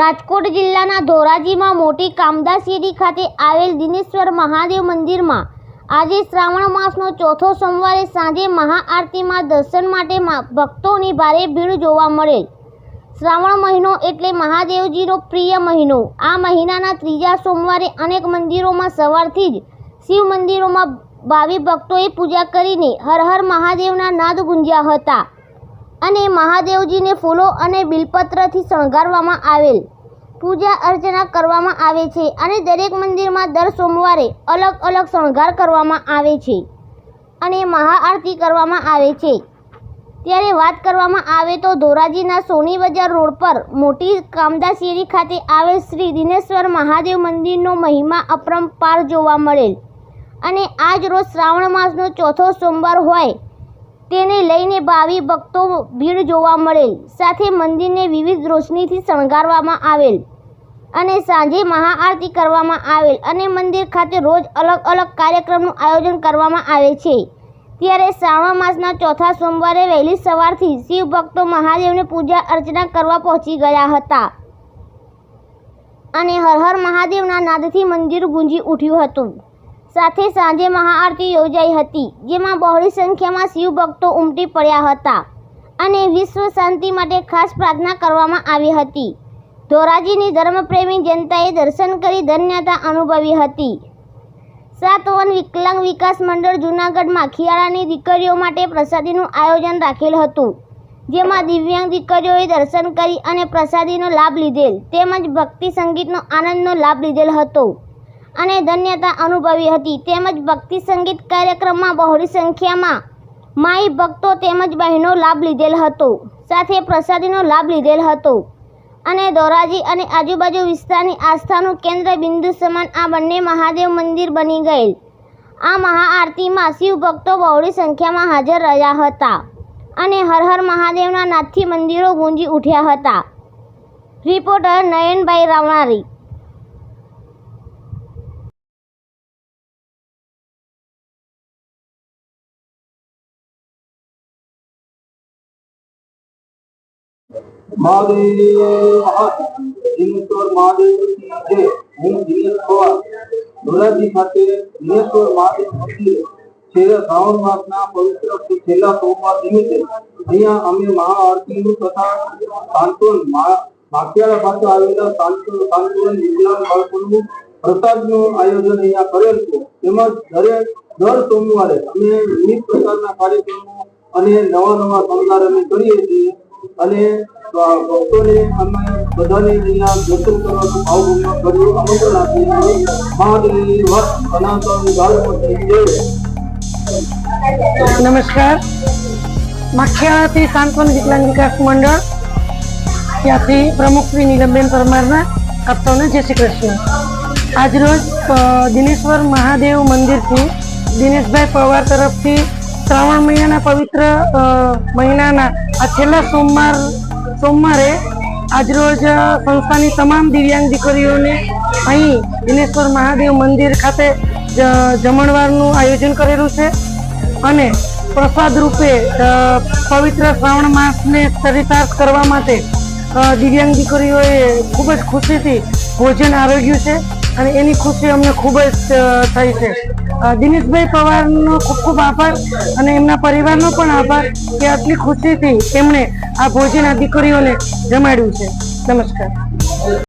રાજકોટ જિલ્લાના ધોરાજીમાં મોટી કામદા શેરી ખાતે આવેલ દિનેશ્વર મહાદેવ મંદિરમાં આજે શ્રાવણ માસનો ચોથો સોમવારે સાંજે મહાઆરતીમાં દર્શન માટે ભક્તોની ભારે ભીડ જોવા મળેલ. શ્રાવણ મહિનો એટલે મહાદેવજીનો પ્રિય મહિનો. આ મહિનાના ત્રીજા સોમવારે અનેક મંદિરોમાં સવારથી જ શિવ મંદિરોમાં ભાવિ ભક્તોએ પૂજા કરીને હર હર મહાદેવના નાદ ગુંજ્યા હતા. અને મહાદેવજીને ફૂલો અને બિલપત્રથી શણગારવામાં આવેલ. પૂજા અર્ચના કરવામાં આવે છે અને દરેક મંદિરમાં દર સોમવારે અલગ અલગ શણગાર કરવામાં આવે છે અને મહાઆરતી કરવામાં આવે છે. ત્યારે વાત કરવામાં આવે તો ધોરાજીના સોની બજાર રોડ પર મોટી કામદાશેરી ખાતે આવેલ શ્રી દિનેશ્વર મહાદેવ મંદિરનો મહિમા અપરંપાર જોવા મળેલ. અને આજ રોજ શ્રાવણ માસનો ચોથો સોમવાર હોય તેને લઈને ભાવિ ભક્તો ભીડ જોવા મળેલ. સાથે મંદિરને વિવિધ રોશનીથી શણગારવામાં આવેલ અને સાંજે મહાઆરતી કરવામાં આવેલ અને મંદિર ખાતે રોજ અલગ અલગ કાર્યક્રમનું આયોજન કરવામાં આવે છે. ત્યારે શ્રાવણ માસના ચોથા સોમવારે વહેલી સવારથી શિવ ભક્તો મહાદેવને પૂજા અર્ચના કરવા પહોંચી ગયા હતા. અને હર હર મહાદેવના નાદથી મંદિર ગુંજી ઉઠ્યું હતું. સાથે સાંજે મહાઆરતી યોજાઈ હતી, જેમાં બહોળી સંખ્યામાં શિવ ભક્તો ઉમટી પડ્યા હતા અને વિશ્વ શાંતિ માટે ખાસ પ્રાર્થના કરવામાં આવી હતી. ધોરાજીની ધર્મપ્રેમી જનતાએ દર્શન કરી ધન્યતા અનુભવી હતી. સાતવન વિકલાંગ વિકાસ મંડળ જૂનાગઢમાં ખિયાળાની દીકરીઓ માટે પ્રસાદીનું આયોજન રાખેલ હતું, જેમાં દિવ્યાંગ દીકરીઓએ દર્શન કરી અને પ્રસાદીનો લાભ લીધેલ તેમજ ભક્તિ સંગીતનો આનંદનો લાભ લીધેલ હતો. અને ધન્યતા અનુભવી હતી. તેમજ ભક્તિ સંગીત કાર્યક્રમમાં બહોળી સંખ્યામાં માઈ ભક્તો તેમજ બહેનો લાભ લીધેલ હતો. સાથે પ્રસાદીનો લાભ લીધેલ હતો. અને ધોરાજી અને આજુબાજુ વિસ્તારની આસ્થાનું કેન્દ્ર બિંદુ સમાન આ બંને મહાદેવ મંદિર બની ગયેલ. આ મહાઆરતીમાં શિવ ભક્તો બહોળી સંખ્યામાં હાજર રહ્યા હતા અને હર હર મહાદેવના નાથથી મંદિરો ગુંજી ઉઠ્યા હતા. રિપોર્ટર નયનભાઈ રાવણારી. આયોજન અહીંયા કરેલ તેમજ દરેક દર સોમવારે અમે વિવિધ પ્રકારના કાર્યક્રમો અને નવા નવા અમે કરીએ છીએ અને ભક્તોને અમે બધાને અહીંયા દર્શન કરવાનું ભાવભૂમિમાં કર્યું. આમંત્રણ આપીએ છીએ મહાદેવી વત સનાતન ગાળપતિ જય નમસ્કાર. માખિયાથી સાંત્વન વિકલાંગ વિકાસ મંડળ, ત્યાંથી પ્રમુખ શ્રી નીલમબેન પરમારના આપ સૌને જય શ્રી કૃષ્ણ. આજરોજ દિનેશ્વર મહાદેવ મંદિરથી દિનેશભાઈ પવાર તરફથી શ્રાવણ મહિનાના પવિત્ર મહિનાના આ છેલ્લા સોમવાર, સોમવારે આજરોજ સંસ્થાની તમામ દિવ્યાંગ દીકરીઓને અહીં દિનેશ્વર મહાદેવ મંદિર ખાતે જમણવારનું આયોજન કરેલું છે. અને પ્રસાદ રૂપે પવિત્ર શ્રાવણ માસને ચરિતાર્થ કરવા માટે દિવ્યાંગ દીકરીઓએ ખૂબ જ ખુશીથી ભોજન આરોગ્યું છે. અને એની ખુશી અમને ખૂબ જ થઈ છે. દિનેશભાઈ પવારનો ખૂબ ખૂબ આભાર અને એમના પરિવારનો પણ આભાર કે આટલી ખુશીથી એમણે આ ભોજન આ દીકરીઓને જમાડ્યું છે. નમસ્કાર.